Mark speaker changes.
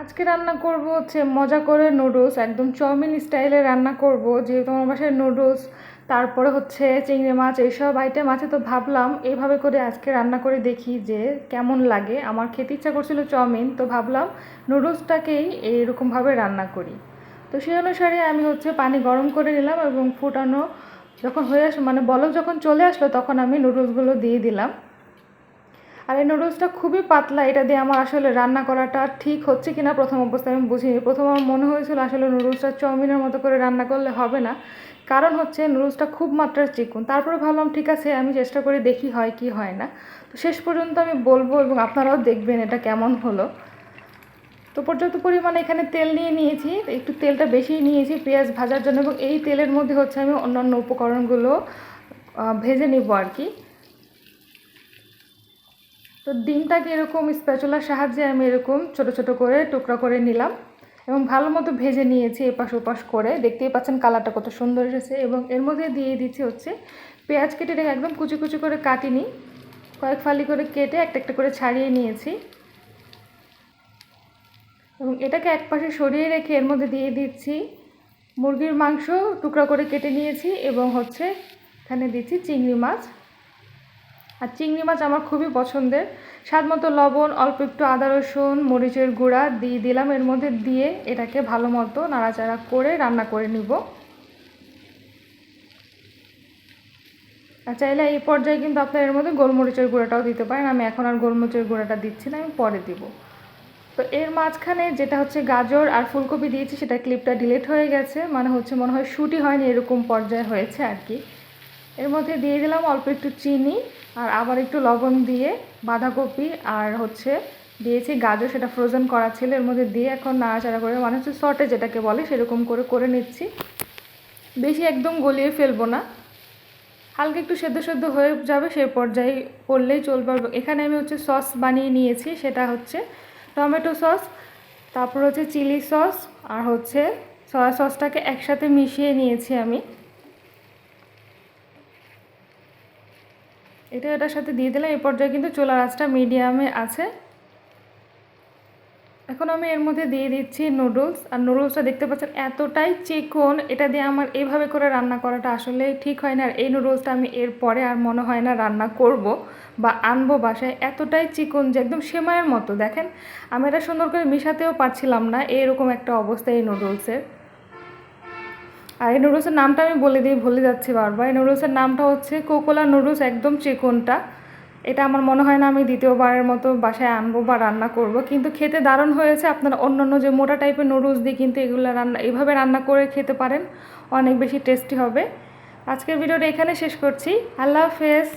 Speaker 1: আজকে রান্না করব হচ্ছে মজা করে নুডলস, একদম চাউমিন স্টাইলে রান্না করব, যেহেতু আমার বাসায় নুডলস, তারপরে হচ্ছে চিংড়ি মাছ, এইসব আইটেম আছে তো ভাবলাম এইভাবে করে আজকে রান্না করে দেখি যে কেমন লাগে। আমার খেতে ইচ্ছা করছিল চাউমিন, তো ভাবলাম নুডলসটাকেই এইরকমভাবে রান্না করি। তো সেই অনুসারে আমি হচ্ছে পানি গরম করে নিলাম এবং ফুটানো যখন হয়ে আস মানে বলক যখন চলে আসলো তখন আমি নুডলসগুলো দিয়ে দিলাম। আর এই নুডলসটা খুবই পাতলা, এটা দিয়ে আমার আসলে রান্না করাটা ঠিক হচ্ছে কিনা প্রথম অবস্থায় আমি বুঝিনি। প্রথম আমার মনে হয়েছিল আসলে নুডলসটা চাউমিনের মতো করে রান্না করলে হবে না। কারণ হচ্ছে নুডলসটা খুব মাত্রার চিকুন তারপরে ভাবলাম, ঠিক আছে, আমি চেষ্টা করে দেখি হয় কি হয় না। তো শেষ পর্যন্ত আমি বলব এবং আপনারাও দেখবেন এটা কেমন হলো। তো পর্যাপ্ত পরিমাণে এখানে তেল নিয়ে নিয়েছি, একটু তেলটা বেশি নিয়েছি পেঁয়াজ ভাজার জন্য এবং এই তেলের মধ্যে হচ্ছে আমি অন্যান্য উপকরণগুলো ভেজে নিব আর কি। তো ডিমটাকে এরকম স্প্যাচুলার সাহায্যে আমি এরকম ছোট ছোট করে টুকরা করে নিলাম এবং ভালো মতো ভেজে নিয়েছি এপাশ ওপাশ করে। দেখতেই পাচ্ছেন কালারটা কত সুন্দর এসেছে এবং এর মধ্যে দিয়ে দিচ্ছি হচ্ছে পেঁয়াজ কেটে রেখে একদম কুচি কুচি করে কাটিনি। কয়েক ফালি করে কেটে একটা একটা করে ছাড়িয়ে নিয়েছি। এবং এটাকে এক পাশে সরিয়ে রেখে এর মধ্যে দিয়ে দিচ্ছি মুরগির মাংস টুকরা করে কেটে নিয়েছি এবং হচ্ছে এখানে দিচ্ছি চিংড়ি মাছ। আর চিংড়ি মাছ আমার খুবই পছন্দের। স্বাদ মতো লবণ, অল্প একটু আদা, রসুন, মরিচের গুঁড়া দিয়ে দিলাম। এর মধ্যে দিয়ে এটাকে ভালো মতো নাড়াচাড়া করে রান্না করে নিব। আর চাইলে এই পর্যায়ে কিন্তু আপনার এর মধ্যে গোলমরিচের গুঁড়াটাও দিতে পারেন। আমি এখন আর গোলমরিচের গুঁড়াটা দিচ্ছি না, আমি পরে দিব। তো এর মাঝখানে যেটা হচ্ছে গাজর আর ফুলকপি দিয়েছি, সেটা ক্লিপটা ডিলিট হয়ে গেছে। মানে হচ্ছে মনে হয় শুটি হয়নি, এরকম পর্যায়ে হয়েছে আর কি। এর মধ্যে দিয়ে দিলাম অল্প একটু চিনি আর আবার একটু লবণ দিয়ে বাঁধাকপি আর হচ্ছে দিয়েছি গাজর, সেটা ফ্রোজেন করা ছিল। এর মধ্যে দিয়ে এখন নাড়াচাড়া করে মানে হচ্ছে শর্টে যেটাকে বলে, সেরকম করে করে নিচ্ছি। বেশি একদম গলিয়ে ফেলব না। হালকা একটু সেদ্ধ সেদ্ধ হয়ে যাবে সেই পর্যায়ে করলেই চলবে। এখানে আমি হচ্ছে সস বানিয়ে নিয়েছি, সেটা হচ্ছে টমেটো সস তারপর হচ্ছে চিলি সস আর হচ্ছে সয়া সসটাকে একসাথে মিশিয়ে নিয়েছি আমি। এটা এটার সাথে দিয়ে দিলাম এই পর্যায়ে কিন্তু চুলার আঁচটা মিডিয়ামে আছে। এখন আমি এর মধ্যে দিয়ে দিচ্ছি নুডলস আর নুডলসটা দেখতে পাচ্ছেন এতটাই চিকন, এটা দিয়ে আমার এইভাবে করে রান্না করাটা আসলে ঠিক হয় না। আর এই নুডলসটা আমি এর পরে আর মনে হয় না রান্না করব বা আনব বাসায়। এতটাই চিকন যে একদম সেমায়ের মতো, দেখেন? আমি এটা সুন্দর করে মিশাতেও পারছিলাম না, এরকম একটা অবস্থা এই নুডলসের আর এই নুডলসের নামটা আমি বলে দিই ভুলে যাচ্ছি বারবার। এই নুডলসের নামটা হচ্ছে কোকোলা নুডলস একদম চিকনটা। এটা আমার মনে হয় না আমি দ্বিতীয়বারের মতো বাসায় আনব বা রান্না করব। কিন্তু খেতে দারুণ হয়েছে। আপনারা অন্য অন্য যে মোটা টাইপের নুডলস দিয়ে কিন্তু এগুলো রান্না, এভাবে রান্না করে খেতে পারেন। অনেক বেশি টেস্টি হবে। আজকের ভিডিওটা এখানে শেষ করছি। আল্লাহ হাফেজ।